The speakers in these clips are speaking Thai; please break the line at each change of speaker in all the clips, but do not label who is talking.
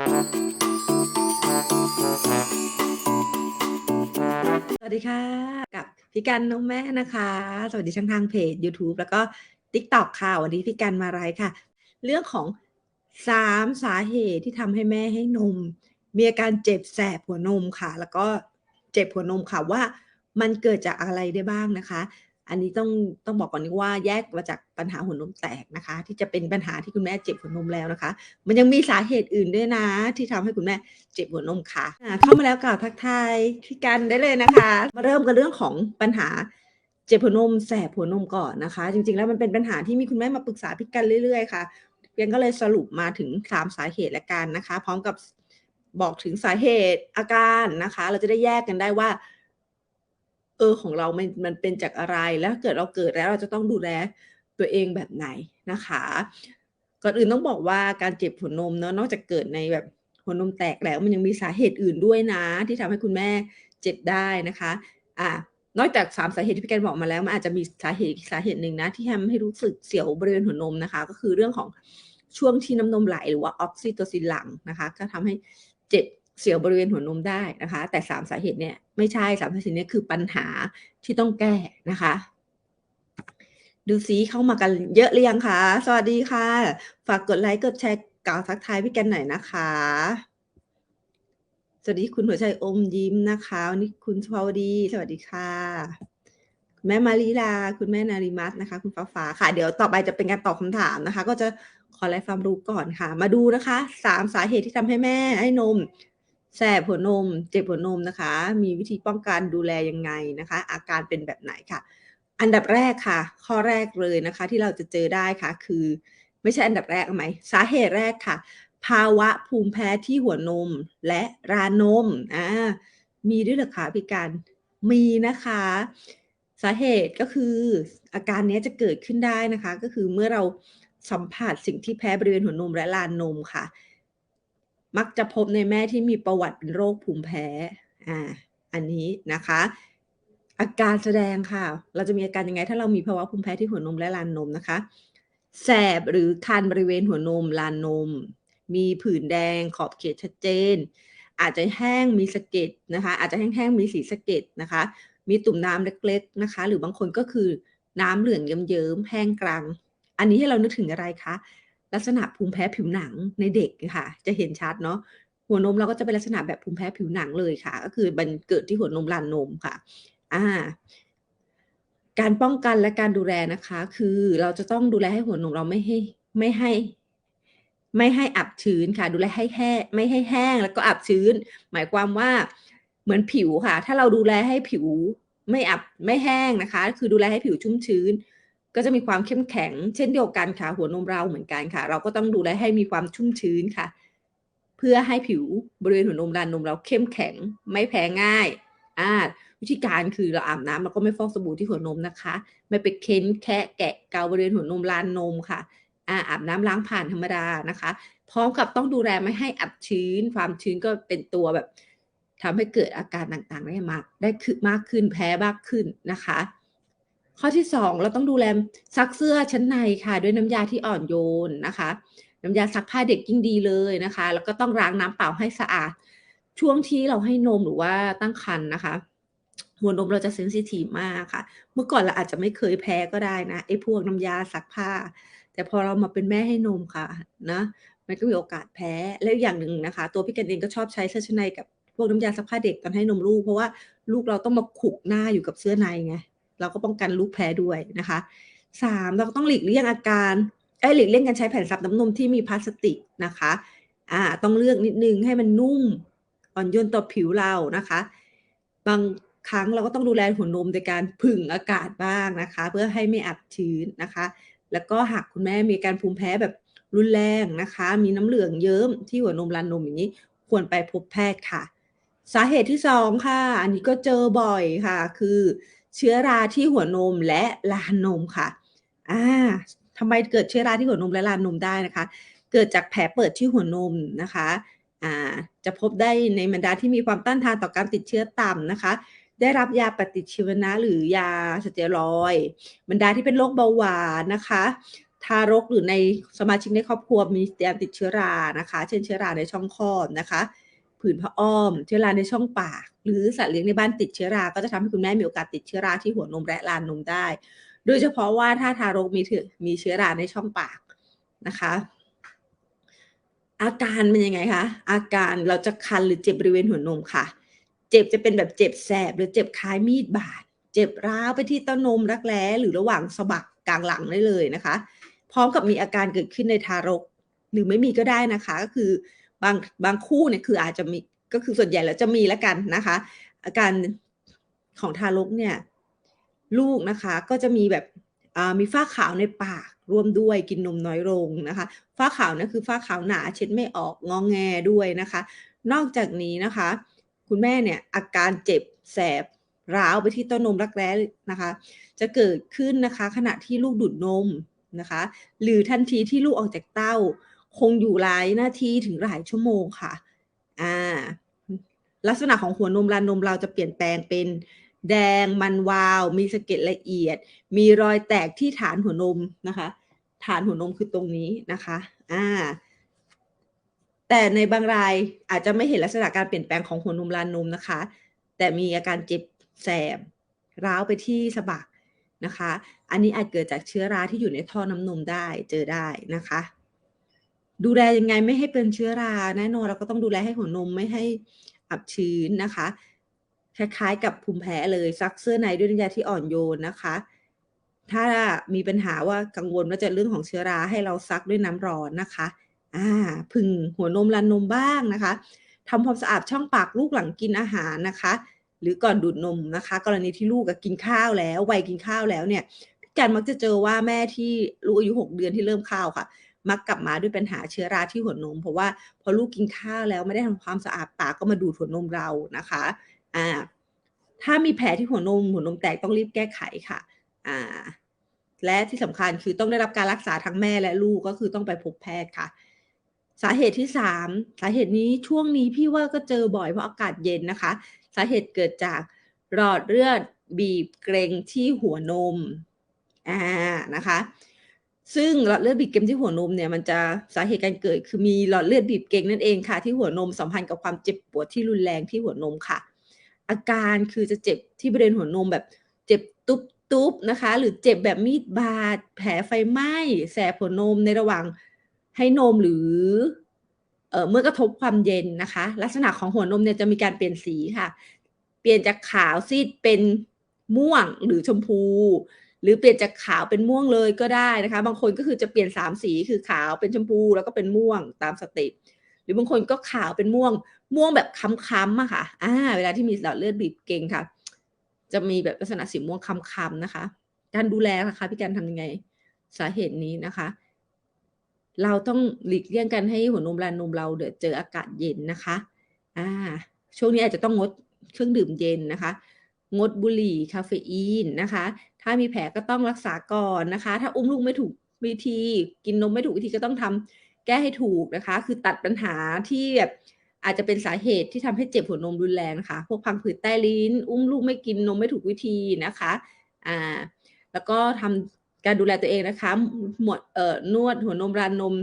สวัสดีค่ะ กับพี่กันน้องแม่นะคะ สวัสดีช่องทางเพจ YouTube แล้วก็ TikTok ค่ะ วันนี้พี่กันมาไรค่ะ เรื่องของสามสาเหตุที่ทำให้แม่ให้นม มีอาการเจ็บแสบหัวนมค่ะ แล้วก็เจ็บหัวนมค่ะว่ามันเกิดจากอะไรได้บ้างนะคะ อันนี้ต้องต้องบอกก่อนนี้ว่าแยกมาจากปัญหาหัวนมแตกนะคะ ที่จะเป็นปัญหาที่คุณแม่เจ็บหัวนมแล้วนะคะ มันยังมีสาเหตุอื่นด้วยนะ ที่ทำให้คุณแม่เจ็บหัวนมค่ะเข้ามาแล้วกล่าวทักทายพี่กันได้เลยนะคะ มาเริ่มกันเรื่องของปัญหาเจ็บหัวนมแสบหัวนมก่อนนะคะ จริงๆแล้วมันเป็นปัญหาที่มีคุณแม่มาปรึกษาพี่กันเรื่อยๆค่ะเพียงก็เลยสรุปมาถึงสามสาเหตุและกันนะคะ พร้อมกับบอกถึงสาเหตุอาการนะคะ เราจะได้แยกกันได้ว่า เออของเรามันมันเป็นจากอะไร แล้วถ้าเกิดเราเกิดแล้วเราจะต้องดูแลตัวเองแบบไหนนะคะ ก่อนอื่นต้องบอกว่าการเจ็บหัวนมเนาะนอกจากเกิดในแบบหัวนมแตกแล้วมันยังมีสาเหตุอื่นด้วยนะ ที่ทำให้คุณแม่เจ็บได้นะคะอ่านอกจากสามสาเหตุที่พี่แกนบอกมาแล้วมันอาจจะมีสาเหตุสาเหตุหนึ่งนะ ที่ทำให้รู้สึกเสียวบริเวณหัวนมนะคะ ก็คือเรื่องของช่วงที่น้ำนมไหลหรือว่าออกซิโตซินหลังนะคะ ก็ทำให้เจ็บ เสียวบริเวณหัวนมได้นะคะ แต่สามสาเหตุเนี่ยไม่ใช่สามสาเหตุเนี้คือปัญหาที่ต้องแก้นะคะ ดูซิเข้ามากันเยอะหรือยังคะสวัสดีค่ะ ฝากกดไลค์กดแชร์กล่าวทักทายพี่แกนหน่อยนะคะ สวัสดีคุณหัวใจอมยิ้มนะคะวันนี้คุณสภาวดี สวัสดีค่ะคุณแม่มารีลา คุณแม่นาริมัสนะคะ คุณฟ้าฟ้าค่ะ เดี๋ยวต่อไปจะเป็นการตอบคำถามนะคะ ก็จะขอไลฟ์ความรู้ก่อนค่ะ มาดูนะคะสามสาเหตุที่ทำให้แม่ให้นม แสบหัวนม เจ็บหัวนมนะคะ มีวิธีป้องกันดูแลยังไงนะคะ อาการเป็นแบบไหนค่ะ อันดับแรกค่ะ ข้อแรกเลยนะคะ ที่เราจะเจอได้ค่ะ คือ ไม่ใช่อันดับแรกไหมสาเหตุแรกค่ะ ภาวะภูมิแพ้ที่หัวนมและรานมอ่ามีด้วยหรอคะพี่การมีนะคะ สาเหตุก็คือ อาการนี้จะเกิดขึ้นได้นะคะ ก็คือเมื่อเราสัมผัสสิ่งที่แพ้บริเวณหัวนมและลานนมค่ะ มักจะพบในแม่ที่มีประวัติเป็นโรคภูมิแพ้ อ่า อันนี้นะคะ อาการแสดงค่ะ เราจะมีอาการยังไง ถ้าเรามีภาวะภูมิแพ้ที่หัวนมและลานนมนะคะ แสบหรือคันบริเวณหัวนมลานนม มีผื่นแดงขอบเขตชัดเจน อาจจะแห้งมีสะเก็ดนะคะ อาจจะแห้งๆมีสีสะเก็ดนะคะ มีตุ่มน้ำเล็กๆนะคะ หรือบางคนก็คือน้ำเหลืองเยิ้มๆแห้งกลางอันนี้ให้เรานึกถึงอะไรคะ ลักษณะภูมิแพ้ผิวหนังในเด็กค่ะ จะเห็นชัดเนาะหัวนมเราก็จะเป็นลักษณะแบบภูมิแพ้ผิวหนังเลยค่ะ ก็คือมันเกิดที่หัวนมลานนมค่ะ อ่า การป้องกันและการดูแลนะคะ คือเราจะต้องดูแลให้หัวนมเราไม่ให้ไม่ให้ ไม่ให้อับชื้นค่ะ ดูแลให้แห้งไม่ให้แห้งแล้วก็อับชื้น หมายความว่าเหมือนผิวค่ะ ถ้าเราดูแลให้ผิวไม่อับไม่แห้งนะคะ คือดูแลให้ผิวชุ่มชื้น ก็จะมีความเข้มแข็ง เช่นเดียวกันค่ะ หัวนมเราเหมือนกันค่ะ เราก็ต้องดูแลให้มีความชุ่มชื้นค่ะ เพื่อให้ผิวบริเวณหัวนมลานนมเราเข้มแข็งไม่แพ้ง่ายอ่าวิธีการคือเราอาบน้ำแล้วก็ไม่ฟอกสบู่ที่หัวนมนะคะ ไม่ไปเค้นแคะแกะเกาบริเวณหัวนมลานนมค่ะอ่าอาบน้ำล้างผ่านธรรมดานะคะ พร้อมกับต้องดูแลไม่ให้อับชื้น ความชื้นก็เป็นตัวแบบทำให้เกิดอาการต่างๆได้มากได้คือมากขึ้นแพ้มากขึ้นนะคะ ข้อที่สองเราต้องดูแลซักเสื้อชั้นในค่ะ ด้วยน้ำยาที่อ่อนโยนนะคะ น้ำยาซักผ้าเด็กยิ่งดีเลยนะคะ แล้วก็ต้องล้างน้ำเปล่าให้สะอาด ช่วงที่เราให้นมหรือว่าตั้งครรภ์นะคะ หัวนมเราจะเซนซิทีฟมากค่ะ เมื่อก่อนเราอาจจะไม่เคยแพ้ก็ได้นะไอ้พวกน้ำยาซักผ้า แต่พอเรามาเป็นแม่ให้นมค่ะนะมันก็มีโอกาสแพ้แล้วอย่างหนึ่งนะคะ ตัวพี่กันเองก็ชอบใช้เสื้อชั้นในกับพวกน้ำยาซักผ้าเด็กตอนให้นมลูก เพราะว่าลูกเราต้องมาขุกหน้าอยู่กับเสื้อในไง เราก็ป้องกันลูกแพ้ด้วยนะคะสามเราก็ต้องหลีกเลี่ยงอาการไอ้ยหลีกเลี่ยงการใช้แผ่นซับน้ำนมที่มีพลาสติกนะคะอ่าต้องเลือกนิดนึงให้มันนุ่มอ่อนโยนต่อผิวเรานะคะ บางครั้งเราก็ต้องดูแลหัวนมในการผึ่งอากาศบ้างนะคะ เพื่อให้ไม่อับชื้นนะคะ แล้วก็หากคุณแม่มีการภูมิแพ้แบบรุนแรงนะคะ มีน้ำเหลืองเยิ้มที่หัวนมลานนมอย่างนี้ ควรไปพบแพทย์ค่ะ สาเหตุที่สองค่ะ อันนี้ก็เจอบ่อยค่ะ คือ เชื้อราที่หัวนมและลานนมค่ะอ่าทำไมเกิดเชื้อราที่หัวนมและลานนมได้นะคะ เกิดจากแผลเปิดที่หัวนมนะคะอ่าจะพบได้ในบรรดาที่มีความต้านทานต่อการติดเชื้อต่ำนะคะ ได้รับยาปฏิชีวนะหรือยาสเตียรอยบรรดาที่เป็นโรคเบาหวานนะคะทารกหรือในสมาชิกในครอบครัวมีการติดเชื้อรานะคะ เช่นเชื้อราในช่องคลอดนะคะ ผื่นพระอ้อม เชื้อราในช่องปาก หรือสัตว์เลี้ยงในบ้านติดเชื้อรา ก็จะทำให้คุณแม่มีโอกาสติดเชื้อราที่หัวนมและลานนมได้ โดยเฉพาะว่าถ้าทารกมีถือมีเชื้อราในช่องปากนะคะ อาการเป็นยังไงคะ อาการเราจะคันหรือเจ็บบริเวณหัวนมค่ะ เจ็บจะเป็นแบบเจ็บแสบ หรือเจ็บคล้ายมีดบาด เจ็บร้าวไปที่เต้านมรักแร้หรือระหว่างสะบักกลางหลังได้เลยนะคะ พร้อมกับมีอาการเกิดขึ้นในทารกหรือไม่มีก็ได้นะคะ ก็คือ บางบางคู่เนี่ยคืออาจจะมีก็คือส่วนใหญ่แล้วจะมีแล้วกันนะคะ อาการของทารกเนี่ยลูกนะคะก็จะมีแบบมีฝ้าขาวในปากร่วมด้วยกินนมน้อยลงนะคะ ฝ้าขาวนั่นคือฝ้าขาวหนาเช็ดไม่ออกงองแงด้วยนะคะ นอกจากนี้นะคะ คุณแม่เนี่ยอาการเจ็บแสบร้าวไปที่ต้นนมรักแร้นะคะ จะเกิดขึ้นนะคะขณะที่ลูกดูดนมนะคะ หรือทันทีที่ลูกออกจากเต้า คงอยู่หลายนาทีถึงหลายชั่วโมงค่ะอ่าลักษณะของหัวนมลานนมเราจะเปลี่ยนแปลงเป็นแดงมันวาว มีสะเก็ดละเอียด มีรอยแตกที่ฐานหัวนมนะคะ ฐานหัวนมคือตรงนี้นะคะอ่าแต่ในบางรายอาจจะไม่เห็นลักษณะการเปลี่ยนแปลงของหัวนมลานนมนะคะ แต่มีอาการเจ็บแสบร้าวไปที่สะบักนะคะ อันนี้อาจเกิดจากเชื้อราที่อยู่ในท่อน้ำนมได้เจอได้นะคะ ดูแลยังไงไม่ให้เป็นเชื้อราแน่นอนเราก็ต้องดูแลให้หัวนมไม่ให้อับชื้นนะคะ คล้ายๆกับภูมิแพ้เลยซักเสื้อในด้วยน้ำยาที่อ่อนโยนนะคะ ถ้ามีปัญหาว่ากังวลว่าจะเรื่องของเชื้อราให้เราซักด้วยน้ำร้อนนะคะอ่าพึ่งหัวนมรันนมบ้างนะคะทำความสะอาดช่องปากลูกหลังกินอาหารนะคะ หรือก่อนดูดนมนะคะ กรณีที่ลูกกินข้าวแล้ววัยกินข้าวแล้วเนี่ยพี่การมักจะเจอว่าแม่ที่ลูกอายุหกเดือนที่เริ่มข้าวค่ะ มักกลับมาด้วยปัญหาเชื้อราที่หัวนม เพราะว่าพอลูกกินข้าวแล้วไม่ได้ทำความสะอาดปากก็มาดูดหัวนมเรานะคะอ่าถ้ามีแผลที่หัวนมหัวนมแตกต้องรีบแก้ไขค่ะอ่าและที่สำคัญคือต้องได้รับการรักษาทั้งแม่และลูกก็คือต้องไปพบแพทย์ค่ะ สาเหตุที่สามสาเหตุนี้ช่วงนี้พี่ว่าก็เจอบ่อยเพราะอากาศเย็นนะคะ สาเหตุเกิดจากหลอดเลือดบีบเกรงที่หัวนมอ่านะคะ ซึ่งหลอดเลือดบีบเกร็งที่หัวนมเนี่ยมันจะสาเหตุการเกิด คือมีหลอดเลือดบีบเกร็งนั่นเองค่ะ ที่หัวนมสัมพันธ์กับความเจ็บปวดที่รุนแรงที่หัวนมค่ะ อาการคือจะเจ็บที่บริเวณหัวนมแบบเจ็บตุ๊บตุ๊บนะคะ หรือเจ็บแบบมีดบาดแผลไฟไหม้แสบหัวนมในระหว่างให้นมหรือเอ่อเมื่อกระทบความเย็นนะคะ ลักษณะของหัวนมเนี่ยจะมีการเปลี่ยนสีค่ะ เปลี่ยนจากขาวซีดเป็นม่วงหรือชมพู หรือเปลี่ยนจากขาวเป็นม่วงเลยก็ได้นะคะ บางคนก็คือจะเปลี่ยนสามสีคือขาวเป็นชมพูแล้วก็เป็นม่วงตามสเต็ปหรือบางคนก็ขาวเป็นม่วง ม่วงแบบค้ำๆอะค่ะอ่าเวลาที่มีหลอดเลือดบีบเก่งค่ะ จะมีแบบลักษณะสีม่วงค้ำๆนะคะ การดูแลนะคะพี่การทำยังไงสาเหตุนี้นะคะ เราต้องหลีกเลี่ยงกันให้หัวนมลานนมเราเดือดเจออากาศเย็นนะคะอ่าช่วงนี้อาจจะต้องงดเครื่องดื่มเย็นนะคะ งดบุหรี่คาเฟอีนนะคะ ถ้ามีแผลก็ต้องรักษาก่อนนะคะ ถ้าอุ้มลูกไม่ถูกวิธี กินนมไม่ถูกวิธีก็ต้องทำแก้ให้ถูกนะคะ คือตัดปัญหาที่แบบอาจจะเป็นสาเหตุที่ทำให้เจ็บหัวนมรุนแรงนะคะ พวกพังผืดใต้ลิ้น อุ้มลูกไม่กินนมไม่ถูกวิธีนะคะ อ่า แล้วก็ทำการดูแลตัวเองนะคะ หมด เอ่อ นวดหัวนมรานนม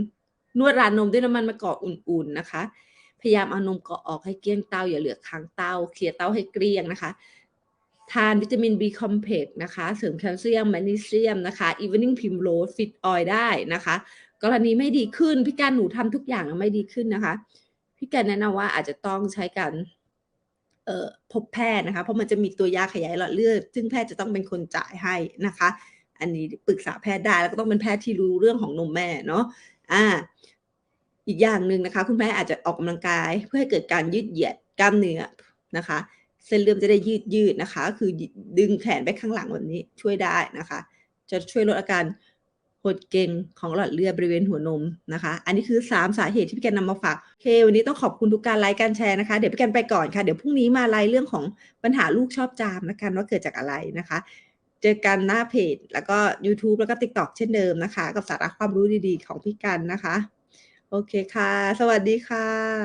นวดรานนมด้วยน้ำมันมะกอกอุ่นๆนะคะ พยายามเอานมเกาะออกให้เกลี้ยงเต้าอย่าเหลือค้างเต้า เคลียร์เต้าให้เกลี้ยงนะคะ ทานวิตามิน B complex นะคะ เสริมแคลเซียมแมกนีเซียมนะคะ evening primrose fit oil ได้นะคะ กรณีไม่ดีขึ้นพี่การหนูทำทุกอย่างไม่ดีขึ้นนะคะ พี่การแนะนำว่าอาจจะต้องใช้การพบแพทย์นะคะ เพราะมันจะมีตัวยาขยายหลอดเลือด ซึ่งแพทย์จะต้องเป็นคนจ่ายให้นะคะ อันนี้ปรึกษาแพทย์ได้แล้วก็ต้องเป็นแพทย์ที่รู้เรื่องของนมแม่เนาะอ่าอีกอย่างหนึ่งนะคะ คุณแม่อาจจะออกกำลังกายเพื่อให้เกิดการยืดเหยียดกล้ามเนื้อนะคะ เส้นเลือดจะได้ยืดยืดนะคะ คือดึงแขนไปข้างหลังแบบนี้ช่วยได้นะคะ จะช่วยลดอาการหดเกร็งของหลอดเลือดบริเวณหัวนมนะคะ อันนี้คือ 3 สาเหตุที่พี่แกนนำมาฝากโอเควันนี้ต้องขอบคุณทุกการไลค์การแชร์นะคะ เดี๋ยวพี่แกนไปก่อนค่ะ เดี๋ยวพรุ่งนี้มาไลฟ์เรื่องของปัญหาลูกชอบจามนะกันว่าเกิดจากอะไรนะคะ เจอกันหน้าเพจ แล้วก็ YouTube แล้วก็ TikTok เช่นเดิมนะคะ กับสาระความรู้ดีๆ ของพี่กันนะคะ โอเคค่ะ สวัสดีค่ะ